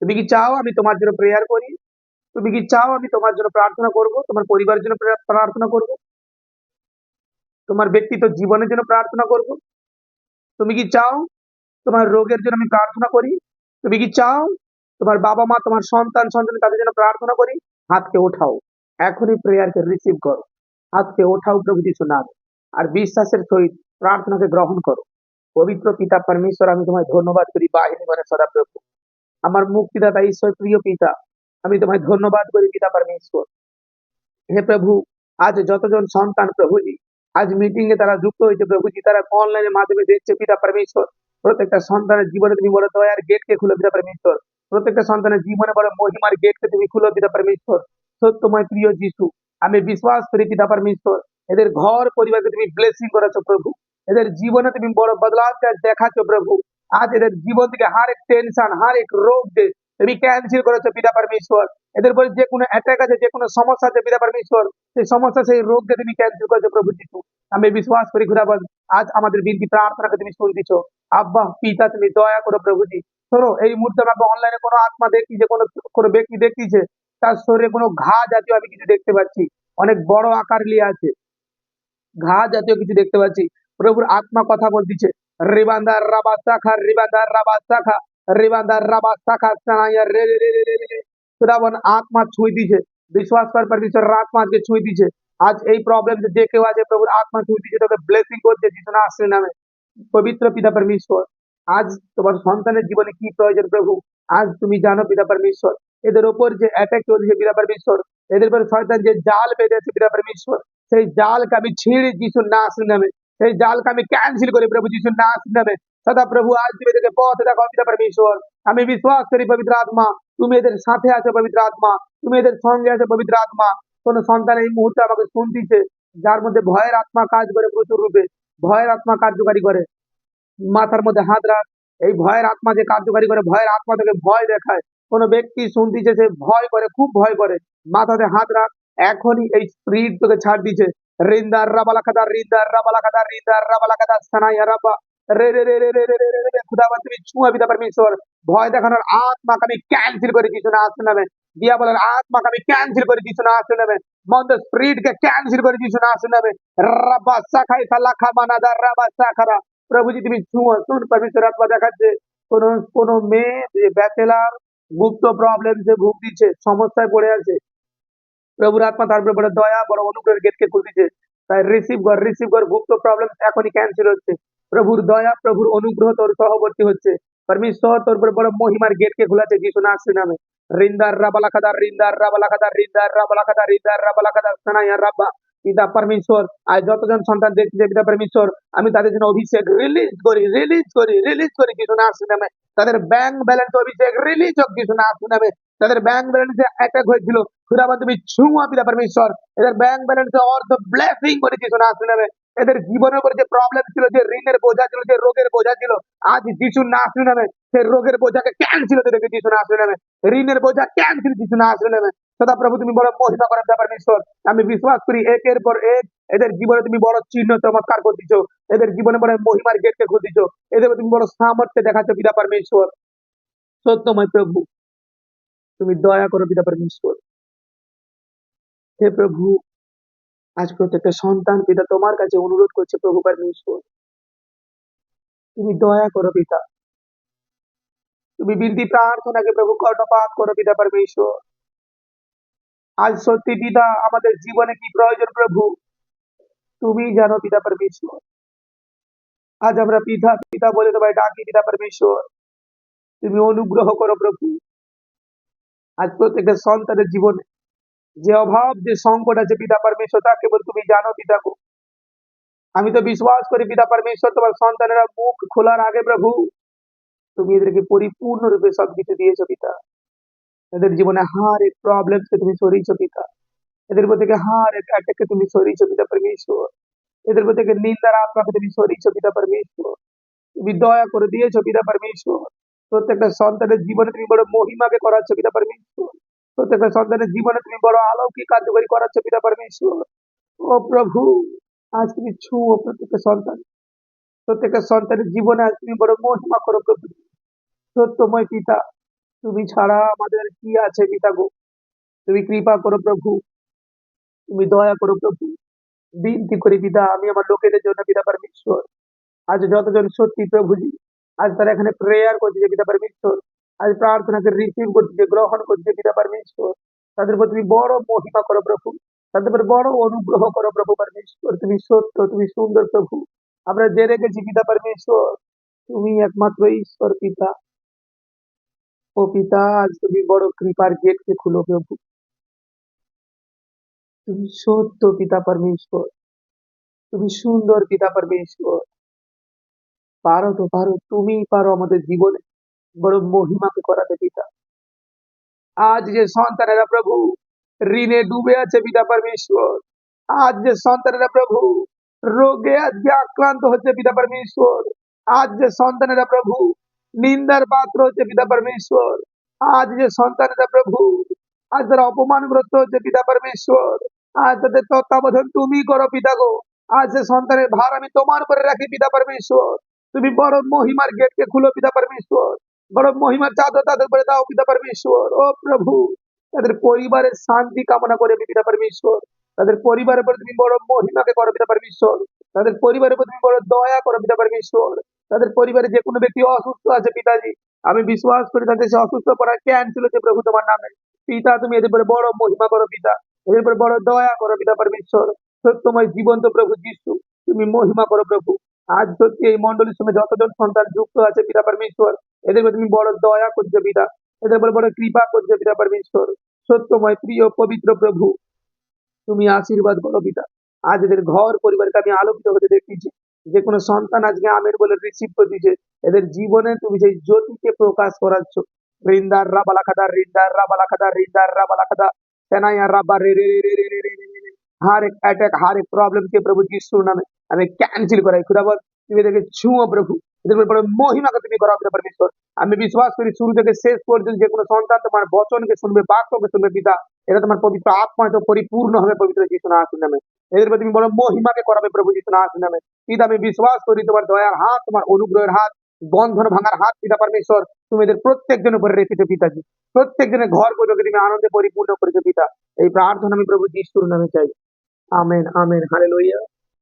তুমি কি চাও আমি তোমার জন্য প্রেয়ার করি? তুমি কি চাও আমি তোমার জন্য প্রার্থনা করব? তোমার পরিবারের জন্য প্রার্থনা করব? তোমার ব্যক্তিত্ব জীবনের জন্য প্রার্থনা করব? তুমি কি চাও তোমার রোগের জন্য আমি প্রার্থনা করি? তুমি কি চাও তোমার বাবা মা, তোমার সন্তান সন্তান তাদের জন্য প্রার্থনা করি? হাতকে ওঠাও। এখনই প্রেয়ারকে রিসিভ করো। হাতকে ওঠাও প্রভু যিশু নাম। আর বিশ্বাসের সহিত প্রার্থনাকে গ্রহণ করো। পবিত্র পিতা পরমেশ্বর, আমি তোমায় ধন্যবাদ করি। বাহিনী মানে সদা প্রভু। আমার মুক্তিদাতা ঈশ্বর প্রিয় পিতা। আমি তোমায় ধন্যবাদ করি, পিতা পরমেশ্বর। হে প্রভু, আজ যতজন সন্তান প্রভুজি আজ মিটিং এ তারা যুক্ত হয়েছে প্রভুজি তারা অনলাইনের মাধ্যমে দেখছে পিতা পরমেশ্বর। প্রত্যেকটা সন্তানের জীবনে তুমি বড় দয়ার গেটকে খুলে, পিতা পরমেশ্বর। প্রত্যেকটা সন্তানের জীবনে বড় মহিমার গেটকে তুমি খুলো, পিতা পরমেশ্বর। সত্যময় প্রিয় যিশু, আমি বিশ্বাস করি, পিতা পরমেশ্বর, এদের ঘর পরিবারকে তুমি ব্লেসিং করেছ প্রভু। এদের জীবনে তুমি বড় বদলাव দেখাচ্ছ প্রভু। আজ এদের জীবন থেকে হার এক টেনশন হার এক রোগ যে তুমি ক্যান্সেল করেছ পিতা পরমেশ্বর, এদের উপর যে কোনো অ্যাটাক আছে, যে কোনো সমস্যা আছে পিতা পরমেশ্বর, সেই সমস্যা, সেই রোগকে তুমি ক্যান্সেল করেছ প্রভু যিশু, আমি বিশ্বাস করি খুদাবন আজ আমাদের বিনতি প্রার্থনাকে তুমি শুনতেছো আব্বা, পিতা, তুমি দয়া করো প্রভুজি শোনো, এই মুহূর্তে আমাকে অনলাইনে কোনো আত্মা দেখি যে কোনো কোনো ব্যক্তি দেখতিছে তার শরীরে কোনো ঘা জাতীয় আমি কিছু দেখতে পাচ্ছি। অনেক বড় আকার নিয়ে আছে। ঘা জাতীয় কিছু দেখতে পাচ্ছি। প্রভুর আত্মা কথা বলতেছে। রিবান্দা রাবা শাখা রিবান্দা রাবা শাখা রিবান্দা রাবা শাখা સનાયા રે રે રે રે રે ખુદાવન આંખમાં છોઈ દી છે વિશ્વાસ પર પરમેશ્વર આંખમાં જે છોઈ દી છે আজ তোমার সন্তানের জীবনে কি প্রয়োজন প্রভু আজ তুমি জানো পিতা পরমেশ্বর এদের ওপর যে অ্যাটাক চলছে পিতা পরমেশ্বর এদের উপর শয়তান যে জাল বেঁধেছে পিতা পরমেশ্বর সেই জালকে আমি ছিঁড়ে যিশুর না আসলে নামে সেই জালকে আমি ক্যান্সেল করি প্রভু যিশুর নাশ নামে সদা প্রভু আজ তুমি এদেরকে পথ দেখো পিতা পরমেশ্বর। আমি বিশ্বাস করি, পবিত্র আত্মা, তুমি এদের সাথে আছো, পবিত্র আত্মা। তুমি এদের সঙ্গে আছো, পবিত্র আত্মা। কোন সন্তান এই মুহূর্তে আমাকে শুনতিছে যার মধ্যে ভয়ের আত্মা কাজ করে প্রচুর রূপে। ভয়ের আত্মা কার্যকারী করে। মাথার মধ্যে হাত রাখ। এই ভয়ের আত্মা যে কার্যকারী করে, ভয়ের আত্মা থেকে ভয় দেখায়। কোনো ব্যক্তি শুনতিছে সে ভয় করে, খুব ভয় করে। মাথাতে হাত রাখ। এখনই এই স্পিরিট তোকে ছাড় দিছে রিন্দার রাবালা কাদা রিন্দার রাবালা কাদা রিন্দার রাবালা কাদা সানাইয়া রাবা রে রে রে রে রে রে রে রে রে খুদাবা তুমি ছুঁয়া পিতা পরমেশ্বর ভয় দেখানোর আত্মাকে আমি ক্যান্সেল করে কিছু না আসতে নামে দিয়া বলার আত্মাকে আমি ক্যান্সেল করে কিছু না আসতে নামে মন্দ স্পিরিট কে ক্যান্সেল করে কিছু না আসতে নামে রাবা সাখাই সালা খামানাদার রাবা সাখারা। প্রভুজি, তুমি শুনো শুন পবিত্র আত্মা দেখাচ্ছে। কোন কোন মেয়ে যে ব্যাচেলার, গুপ্ত প্রবলেম সে ভুগতিছে সমস্যায় পড়ে আছে। প্রভুর আত্মা, তার উপরে বড় দয়া, বড় অনুগ্রহের গেটকে খুলতেছে। তাই রিসিভ কর রিসিভ কর, গুপ্ত প্রবলেম এখনই ক্যান্সেল হচ্ছে। প্রভুর দয়া, প্রভুর অনুগ্রহ তোর সহবর্তী হচ্ছে। পরমেশ্বর, তোর উপরে বড় মহিমার গেটকে খোলাছে যিশু নাসি নামে। রিন্দার রাবালা খাদার রিন্দার রাবালা খাদার রিন্দার রাবালা খাদার রিন্দার রাবালা খাদার সানাইয়া রাব্বা, পিতা পরমেশ্বর। আজ যতজন সন্তান দেখছে পিতা পরমেশ্বর, আমি তাদের জন্য অভিষেক রিলিজ করি রিলিজ করি রিলিজ করি কিছু না আসি নামে। তাদের ব্যাংক ব্যালেন্স অভিষেক রিলিজ হোক কিছু না আসি নামে। তাদের ব্যাংক ব্যালেন্সে অ্যাটাক হয়েছিল। খুদাবাদ তুমি ছুঁয়া পিতা পরমেশ্বর। এদের ব্যাংক ব্যালেন্সে অর্থ ব্লেসিং করে কিছু না নামে এদের জীবনের উপর যে প্রবলেম ছিল, যে ঋণের বোঝা ছিল, যে রোগের বোঝা ছিল, আজ যিশু না আসলে নামে সেই রোগের বোঝাকে ক্যান্সেল হতে দেখে যিশু না আসলে নামে ঋণের বোঝা ক্যান্সেল যিশু না আসলে নামে সদা প্রভু, তুমি বড় মহিমা করেন ব্যাপার ঈশ্বর আমি বিশ্বাস করি, একের পর এক এদের জীবনে তুমি বড় চিহ্ন চমৎকার করতেছ এদের জীবনে বড় মহিমার গেটকে খুলতেছ এদের তুমি বড় সামর্থ্য দেখাচ্ছ পিতা পরমেশ্বর। সত্যময় প্রভু তুমি দয়া করো পিতা পরমেশ্বর হে প্রভু, আজ প্রত্যেকটা সন্তান পিতা তোমার কাছে অনুরোধ করছে প্রভু পরমেশ্বর তুমি দয়া করো পিতা। তুমি বিনতি প্রার্থনাকে প্রভু কর্ণপাত করো পিতা পরমেশ্বর আজ সত্যি পিতা, আমাদের জীবনে কি প্রয়োজন প্রভু? তুমি জানো পিতা পরমেশ্বর আজ আমরা পিতা পিতা বলে তোমায় ডাকি পিতা পরমেশ্বর তুমি অনুগ্রহ করো প্রভু। আজ প্রত্যেকটা সন্তানের জীবনে যে অভাব, যে সংকট আছে, পিতা পরমেশ্বর তা কেবল তুমি জানো পিতা আমি তো বিশ্বাস করি পিতা পরমেশ্বর, তোমার সন্তানেরা মুখ খোলার আগে প্রভু, তুমি এদেরকে পরিপূর্ণরূপে সবকিছু দিয়েছ পিতা। এদের জীবনে হার এক প্রবলেম কে তুমি সরিয়েছো পিতা। এদের উপর হার এক অ্যাটাককে তুমি সরিয়েছো পিতা পরমেশ্বর। এদের থেকে নিন্দার আত্মাকে তুমি সরিয়েছো পিতা পরমেশ্বর। তুমি দয়া করে দিয়েছ পিতা পরমেশ্বর। প্রত্যেকটা সন্তানের জীবনে তুমি বড় মহিমাকে করাচ্ছ পিতা পরমেশ্বর প্রত্যেকটা সন্তানের জীবনে তুমি বড় আলৌকিক কার্যকরী করাচ্ছ পিতা পরমেশ্বর ও প্রভু, আজ তুমি ছুঁয়ো প্রত্যেকটা সন্তান। প্রত্যেকটা সন্তানের জীবনে আজ তুমি বড় মহিমা করো প্রভু। সত্যময় পিতা, তুমি ছাড়া আমাদের কি আছে পিতা গো? তুমি কৃপা করো প্রভু। তুমি দয়া করো প্রভু। বিনতি করি পিতা, আমি আমার লোকেদের জন্য পিতা পরমেশ্বর। আজ যতজন সত্যি প্রভুজি আজ তারা এখানে প্রেয়ার করছে যে পিতা পরমেশ্বর, আজ প্রার্থনাকে রিসিভ করছে গ্রহণ করছে পিতা পরমেশ্বর। তাদের উপর তুমি বড় মহিমা করো প্রভু। তাদের উপর বড় অনুগ্রহ করো প্রভু পরমেশ্বর। তুমি সত্য, তুমি সুন্দর প্রভু। আমরা জেনে গেছি পিতা পরমেশ্বর। তুমি একমাত্র ঈশ্বর পিতা। ও পিতা, আজ তুমি বড় কৃপার গেটকে খুলো প্রভু। তুমি সত্য পিতা পরমেশ্বর। তুমি সুন্দর পিতা পরমেশ্বর। পারো তো, পারো তুমি পারো আমাদের জীবনে। বড় মহিমাকে করাতে পিতা আজ যে সন্তানেরা প্রভু, ঋণে ডুবে আছে পিতা পরমেশ্বর। আজ যে সন্তানেরা প্রভু, রোগে আজকে আক্রান্ত হচ্ছে পিতা পরমেশ্বর। আজ যে সন্তানেরা প্রভু, নিন্দার পাত্র হচ্ছে পিতা পরমেশ্বর। আজ যে সন্তানেরা প্রভু, আজ তারা অপমানগ্রস্ত হচ্ছে পিতা পরমেশ্বর। আজ তাদের তত্ত্বাবধান তুমি করো পিতা গো। আজ যে সন্তানের ভার আমি তোমার উপরে রাখি পিতা পরমেশ্বর। তুমি বড় মহিমার গেটকে খুলো, পিতা পরমেশ্বর। বড় মহিমার চাদর তাদের উপরে দাও, পিতা পরমেশ্বর। ও প্রভু, তাদের পরিবারের শান্তি কামনা করে পিতা পরমেশ্বর। তাদের পরিবারের উপর তুমি বড় মহিমাকে করো, পিতা পরমেশ্বর। তাদের পরিবারের উপর তুমি বড় দয়া করো, পিতা পরমেশ্বর। তাদের পরিবারে যে কোনো ব্যক্তি অসুস্থ আছে, পিতাজি, আমি বিশ্বাস করি তাদের সে অসুস্থ করা ক্যান্সেল হচ্ছে প্রভু তোমার নামে। পিতা, তুমি এদের উপরে বড় মহিমা করো, পিতা। এদের উপরে বড় দয়া করো, পিতা পরমেশ্বর। সত্যময় জীবন্ত প্রভু যিশু, তুমি মহিমা করো প্রভু। আজ সত্যি এই মন্ডলীর সঙ্গে যতজন সন্তান যুক্ত আছে পিতা পরমেশ্বর এদের উপরে তুমি বড় দয়া করছো পিতা এদের উপরে বড় কৃপা করছো পিতা পরমেশ্বর সত্যময় প্রিয় পবিত্র প্রভু তুমি আশীর্বাদ করো পিতা আজ এদের ঘর পরিবারকে আমি আলোকিত হতে দেখতেছি যে কোনো সন্তান আজকে আমের বলে রিসিভ করে দিচ্ছে এদের জীবনে তুমি সেই জ্যোতিকে প্রকাশ করাচ্ছ রিন্দার রাবালা খাদা রিন্দার রাবালা খাদা রিন্দার রাবালা খাদা সেনাইয়া রাবা রে রে রে রে রে রে রে রে রে রে। हर एक अटैक हर एक प्रॉब्लम के प्रभु यीशु नाम में हमें कैंसिल कराई खुदाबद তুমি এদেরকে ছুঁয়ো প্রভু এদের উপর বড় মহিমাকে তুমি করো পিতা পরমেশ্বর আমি বিশ্বাস করি শুরু থেকে শেষ পর্যন্ত যে কোনো সন্তান তোমার বচনকে শুনবে বাক্যকে শুনবে পিতা এটা তোমার পবিত্র আত্মা তো পরিপূর্ণ হবে পবিত্র যিশু নাম নামে এদের উপর তুমি বড় মহিমাকে করাবে প্রভু যিশু নাম নামে পিতা আমি বিশ্বাস করি তোমার দয়ার হাত তোমার অনুগ্রহের হাত বন্ধন ভাঙার হাত পিতা পরমেশ্বর তুমি এদের প্রত্যেকজন উপরে রেখেছো পিতাজি প্রত্যেকজনের ঘর পর্যন্ত তুমি আনন্দে পরিপূর্ণ করেছো পিতা এই প্রার্থনা আমি প্রভু যিশুর নামে চাই আমেন আমেন হালেলুয়া